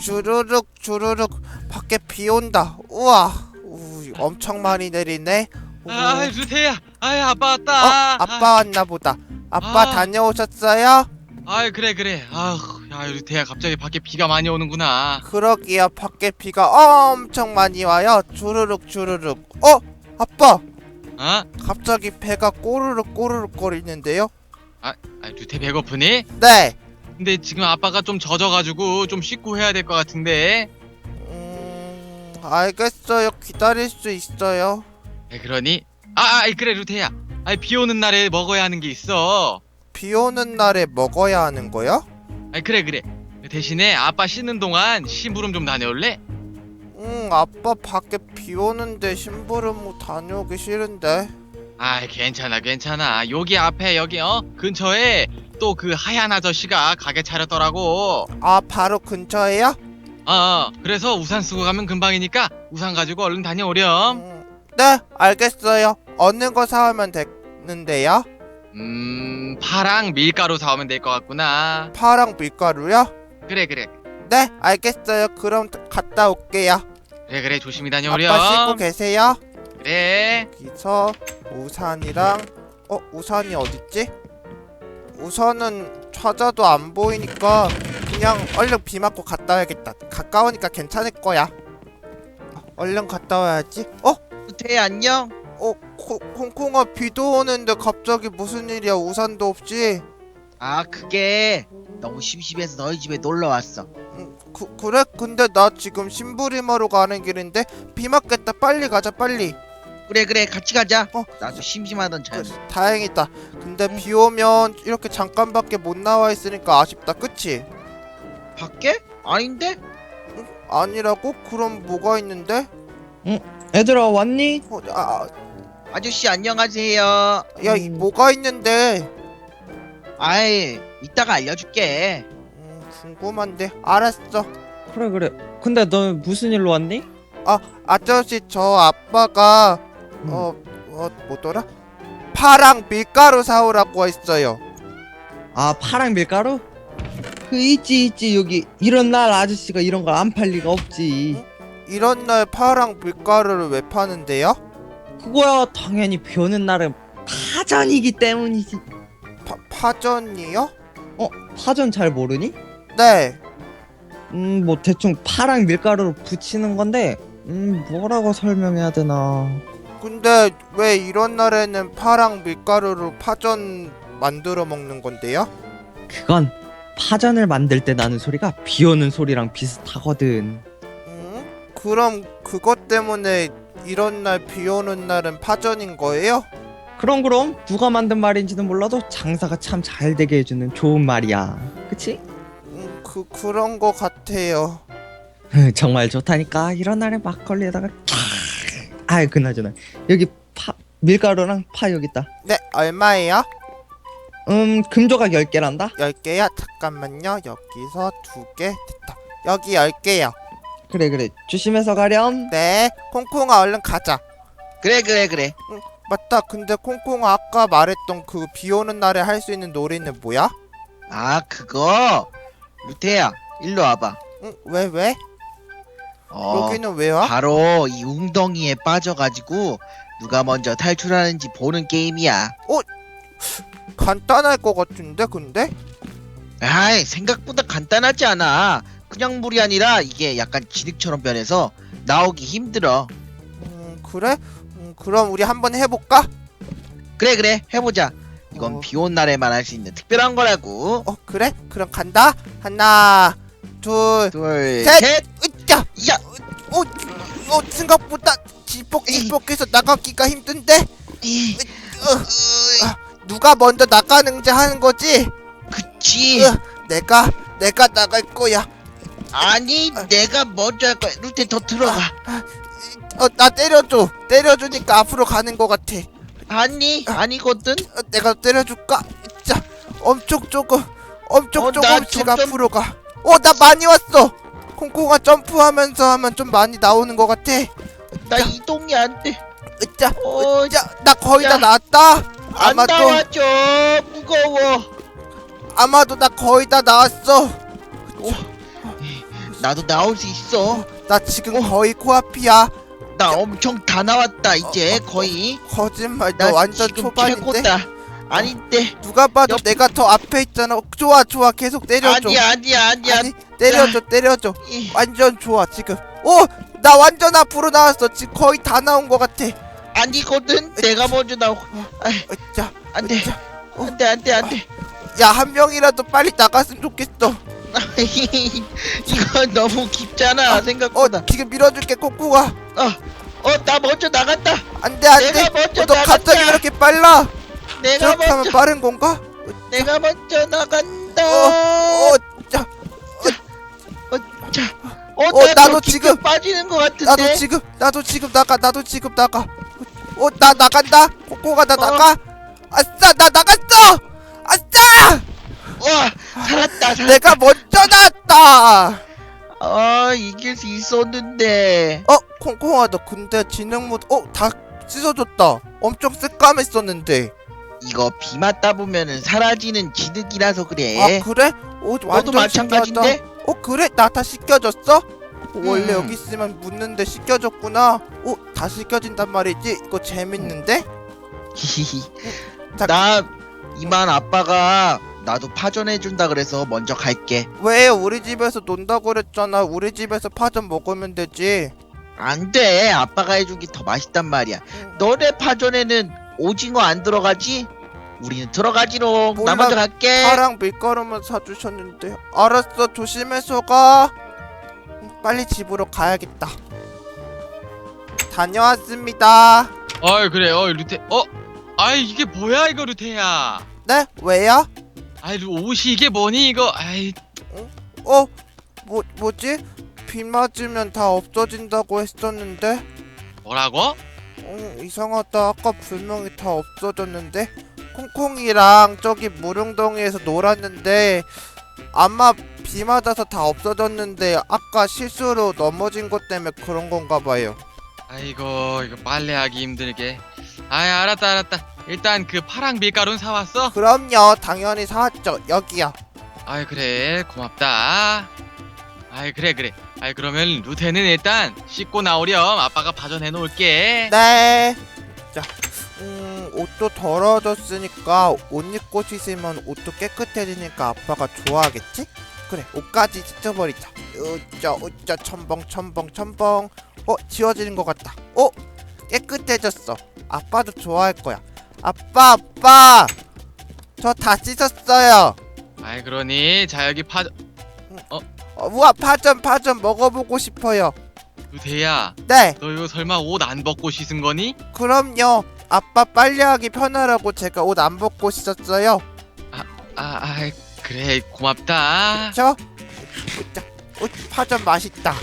주르륵 주르륵 밖에 비 온다. 우와, 우, 엄청 많이 내리네. 오. 아, 루테야. 아이, 아빠 어, 왔다. 아빠 왔나 보다. 아빠 아. 다녀오셨어요? 아, 그래 그래. 아, 야, 루테야 갑자기 밖에 비가 많이 오는구나. 그러기야 밖에 비가 엄청 많이 와요. 주르륵 주르륵. 어, 아빠, 어? 갑자기 배가 꼬르륵 꼬르륵 거리는데요? 아, 루테 배고프니? 네. 근데 지금 아빠가 좀 젖어가지고 좀 씻고 해야 될 것 같은데. 음, 알겠어요. 기다릴 수 있어요. 왜 그러니? 아, 아, 그래 루테야. 아, 비 오는 날에 먹어야 하는 게 있어. 비 오는 날에 먹어야 하는 거요? 아, 그래 그래. 대신에 아빠 씻는 동안 심부름 좀 다녀올래? 응, 아빠 밖에 비 오는데 심부름 뭐 다녀오기 싫은데. 아, 괜찮아 괜찮아. 여기 앞에 여기 어 근처에 또 그 하얀 아저씨가 가게 차렸더라고. 아, 바로 근처에요? 어, 어, 그래서 우산 쓰고 가면 금방이니까 우산 가지고 얼른 다녀오렴. 음, 네, 알겠어요. 어느 거 사오면 되는데요? 음, 파랑 밀가루 사오면 될 것 같구나. 파랑 밀가루요? 그래 그래. 네, 알겠어요. 그럼 갔다 올게요. 그래 그래 조심히 아빠 씻고 다녀오렴. 계세요. 그래. 여기서 우산이랑 어 우산이 어딨지? 우산은 찾아도 안 보이니까 그냥 얼른 비 맞고 갔다 와야겠다. 가까우니까 괜찮을 거야. 얼른 갔다 와야지. 어? 태 안녕. 어? 콩, 콩콩아 비도 오는데 갑자기 무슨 일이야? 우산도 없지? 아 그게 너무 심심해서 너희 집에 놀러 왔어. 음, 그, 그래? 근데 나 지금 심부림하러 가는 길인데 비 맞겠다. 빨리 가자 빨리. 그래 그래 같이 가자. 어. 나도 심심하던 참. 그, 다행이다. 근데 비 오면 이렇게 잠깐밖에 못 나와 있으니까 아쉽다. 그치? 밖에? 아닌데? 아니라고? 그럼 뭐가 있는데? 얘들아 왔니? 어, 아, 아저씨 안녕하세요. 야, 이 음. 뭐가 있는데? 아이 이따가 알려줄게. 음, 궁금한데. 알았어. 그래 그래 근데 너 무슨 일로 왔니? 아저씨, 저 아빠가 음. 어, 어, 뭐더라? 파랑 밀가루 사오라고 했어요. 아 파랑 밀가루? 그 있지 있지 여기 이런 날 아저씨가 이런 걸 안 팔 리가 없지 이런 날 파랑 밀가루를 왜 파는데요? 그거야 당연히 비 오는 날은 파전이기 때문이지 파, 파전이요? 어? 파전 잘 모르니? 네. 음 뭐 대충 파랑 밀가루를 붙이는 건데 음 뭐라고 설명해야 되나 근데 왜 이런 날에는 파랑 밀가루로 파전 만들어 먹는 건데요? 그건 파전을 만들 때 나는 소리가 비 오는 소리랑 비슷하거든 음? 그럼 그것 때문에 이런 날 비 오는 날은 파전인 거예요? 그럼 그럼 누가 만든 말인지는 몰라도 장사가 참 잘 되게 해주는 좋은 말이야 그치? 음, 그 그런 거 같아요. 정말 좋다니까 이런 날에 막걸리에다가 아 그나저나 여기 파 밀가루랑 파 여기 있다 네, 얼마예요? 음 금조각 10개란다 10개야? 잠깐만요. 여기서 두개 됐다. 여기 10개요. 그래 그래 조심해서 가렴 네, 콩콩아 얼른 가자. 그래 그래 그래. 맞다. 근데 콩콩아 아까 말했던 그 비 오는 날에 할 수 있는 놀이는 뭐야? 아 그거 루테야 일로 와봐. 응, 왜 왜? 어 여기는 왜 와? 바로 이 웅덩이에 빠져가지고 누가 먼저 탈출하는지 보는 게임이야. 간단할 것 같은데 근데? 아이 생각보다 간단하지 않아. 그냥 물이 아니라 이게 약간 진흙처럼 변해서 나오기 힘들어. 음, 그래? 음, 그럼 우리 한번 해볼까? 그래 그래 해보자. 이건 어. 비온 날에만 할 수 있는 특별한 거라고. 어, 그래? 그럼 간다. 하나, 둘, 둘, 셋! 셋. 으쌰! 야, 어, 어, 생각보다 지폭지폭해서 나가기가 힘든데? 으, 누가 먼저 나가는지 하는 거지? 그치. 으, 내가, 내가 나갈 거야. 아니 내가 먼저 할 거야. 루테 더 들어가. 어, 나 때려줘. 때려주니까 앞으로 가는 것 같아. 아니 아니거든. 어, 내가 때려줄까? 자, 엄청 조금, 엄청 어, 나 조금씩 점점- 앞으로 가. 어, 나 많이 왔어. 콩콩아 점프하면서 하면 좀 많이 나오는 것 같아. 나 이동이 안 돼. 으짜, 어, 으짜, 나 거의 다 야. 나왔다. 안 아마도, 나와줘. 무거워. 아마도 나 거의 다 나왔어. 나도 나올 수 있어. 나 지금 어. 거의 코앞이야. 나 엄청 다 나왔다 이제 어, 어, 거의. 거짓말, 나너 완전 지금 초반인데. 최고다. 아닌데. 누가 봐도 옆- 내가 더 앞에 있잖아. 어, 좋아, 좋아, 계속 때려줘. 아니야 아니야 아니야. 아니, 때려줘, 때려줘. 이- 완전 좋아 지금. 오, 나 완전 앞으로 나왔어. 지금 거의 다 나온 것 같아. 아니거든. 내가 먼저 나오고. 아, 자, 안돼. 자, 안돼 안돼 안돼. 야 한 명이라도 빨리 나갔으면 좋겠어. 이거 너무 깊잖아 어, 생각보다. 지금 밀어줄게 코코가. 어나 먼저 나갔다. 안돼 안돼. 내가 먼저 어, 너 갑자기 왜 나갔다. 이렇게 빨라? 내가 저렇게 하면 먼저 빠른 건가? 내가 먼저 나간다. 어, 자, 자, 어, 어, 나 나도 더 지금- 빠지는 것 같은데. 나도 지금 나도 지금 나가 나도 지금 나가. 어, 나 나간다. 코코가 나 어. 나가. 아싸, 나 나갔어. 아싸, 와, 살았다, 살았다. 내가 먼저 나왔다. 아, 이길 수 있었는데. 어, 콩콩아, 너 근데 지능 모드, 어, 다 씻어줬다. 엄청 새까맸었는데. 이거 비 맞다 보면은 사라지는 지득이라서 그래. 아, 그래? 어, 너도 완전 마찬가지인데? 어, 그래? 나 다 씻겨졌어? 어, 원래 음. 여기 있으면 묻는데 씻겨졌구나. 어, 다 씻겨진단 말이지? 이거 재밌는데? 히히히. 자- 나 이만 아빠가 나도 파전해 준다 그래서 먼저 갈게. 왜 우리 집에서 논다고 그랬잖아. 우리 집에서 파전 먹으면 되지. 안 돼. 아빠가 해준 게 더 맛있단 말이야. 음. 너네 파전에는 오징어 안 들어가지? 우리는 들어가지롱. 몰라. 나 먼저 갈게. 파랑 밀가루만 사주셨는데. 알았어, 조심해서 가. 음, 빨리 집으로 가야겠다. 다녀왔습니다. 어이 그래 어이 루테 어? 아이 이게 뭐야 이거 루테야 네? 왜요? 아이 루 옷이 이게 뭐니 이거 아이 어? 뭐, 뭐지? 비 맞으면 다 없어진다고 했었는데? 뭐라고? 어, 이상하다. 아까 분명히 다 없어졌는데? 콩콩이랑 저기 무릉덩이에서 놀았는데, 아마 비 맞아서 다 없어졌는데, 아까 실수로 넘어진 것 때문에 그런 건가 봐요. 아이고 이거 빨래하기 힘들게 아이 알았다 알았다 일단 그 파랑 밀가루는 사왔어? 그럼요, 당연히 사왔죠. 여기요. 아이 그래 고맙다 아이 그래 그래 아이 그러면 루테는 일단 씻고 나오렴 아빠가 파전해 놓을게 네. 자, 음, 옷도 더러워졌으니까 옷 입고 씻으면 옷도 깨끗해지니까 아빠가 좋아하겠지? 그래, 옷까지 씻어버리자. 으짜, 으짜, 첨벙, 첨벙, 첨벙. 어, 지워지는 것 같다. 어, 깨끗해졌어. 아빠도 좋아할 거야. 아빠, 아빠! 저 다 씻었어요. 아이 그러니 자 여기 파 어, 우와, 파전, 파전 먹어보고 싶어요. 루테야 네, 너 이거 설마 옷 안 벗고 씻은 거니? 그럼요. 아빠 빨래하기 편하라고 제가 옷 안 벗고 씻었어요. 아 아이 그래 고맙다 저, 어, 파전 맛있다.